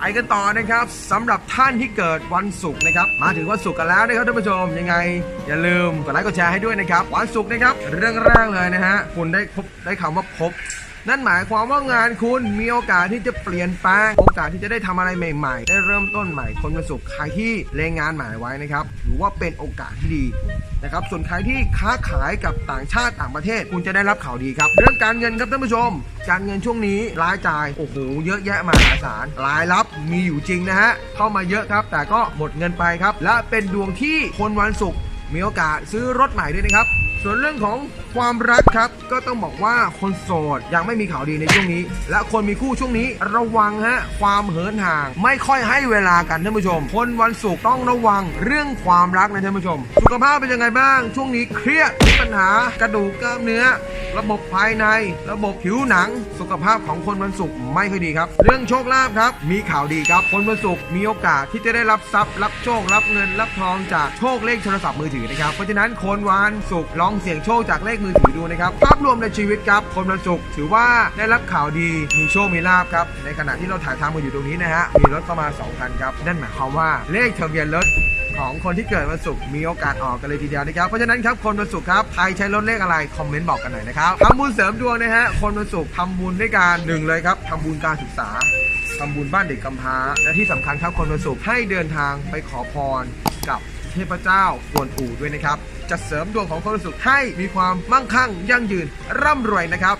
ไปกันต่อนะครับสำหรับท่านที่เกิดวันศุกร์นะครับ มาถึงวันศุกร์กันแล้วนะครับท่านผู้ชมยังไง อย่าลืมกดไลค์กดแชร์ให้ด้วยนะครับ วันศุกร์นะครับเรื่องแรกเลยนะฮะคุณได้พบได้คำว่าพบ นั่นหมายความว่างานคุณมีโอกาสที่จะเปลี่ยนแปลง โอกาสที่จะได้ทำอะไรใหม่ ๆ ได้เริ่มต้นใหม่คนวันศุกร์ใครที่เลงงานใหม่ไว้นะครับถือว่าเป็นโอกาสที่ดีนะครับส่วนใครที่ค้าขายกับต่างชาติต่างประเทศ คุณจะได้รับข่าวดีครับ เรื่องการเงินครับท่านผู้ชม การเงินช่วงนี้รายจ่ายโอ้โหเยอะแยะมหาศาลรายรับมีอยู่จริงนะฮะเข้ามาเยอะครับ แต่ก็หมดเงินไปครับ และเป็นดวงที่คนวันศุกร์มีโอกาสซื้อรถใหม่ด้วยนะครับ ส่วนเรื่องของความรักครับก็ต้องบอกว่าคนโสดยังไม่มีข่าวดีในช่วงนี้ และคนมีคู่ช่วงนี้ระวังฮะความเหินห่าง ไม่ค่อยให้เวลากันท่านผู้ชม คนวันศุกร์ต้องระวังเรื่องความรักนะท่านผู้ชม สุขภาพเป็นยังไงบ้าง ช่วงนี้เครียดมีปัญหากระดูกกล้ามเนื้อ ระบบภายใน ระบบผิวหนัง สุขภาพของคนวันศุกร์ไม่ค่อยดีครับ เรื่องโชคลาภครับ มีข่าวดีครับ คนวันศุกร์มีโอกาสที่จะได้รับทรัพย์ รับโชครับเงินรับทองจากโชคเลขโทรศัพท์มือถือนะครับ เพราะฉะนั้นคนวันศุกร์ลองเสี่ยงโชคจากเลขมือถือดูนะครับ ภาพรวมในชีวิตครับ คนวันศุกร์ถือว่าได้รับข่าวดีมีโชคมีลาภครับ ในขณะที่เราถ่ายทำกันอยู่ตรงนี้นะฮะ มีรถเข้ามาสองคันครับ นั่นหมายความว่าเลขทะเบียนรถ ของคนที่เกิดวันศุกร์มีโอกาสออกกันเลยทีเดียวนะครับ เพราะฉะนั้นครับคนวันศุกร์ครับใครใช้รถเลขอะไรคอมเมนต์บอกกันหน่อยนะครับทำบุญเสริมดวงนะฮะคนวันศุกร์ทำบุญด้วยการหนึ่งเลยครับทำบุญการศึกษาทำบุญบ้านเด็กกำพร้า และที่สำคัญครับคนวันศุกร์ให้เดินทางไปขอพรกับเทพเจ้ากวนอูด้วยนะครับจะเสริมดวงของคนวันศุกร์ให้มีความมั่งคั่งยั่งยืนร่ำรวยนะครับ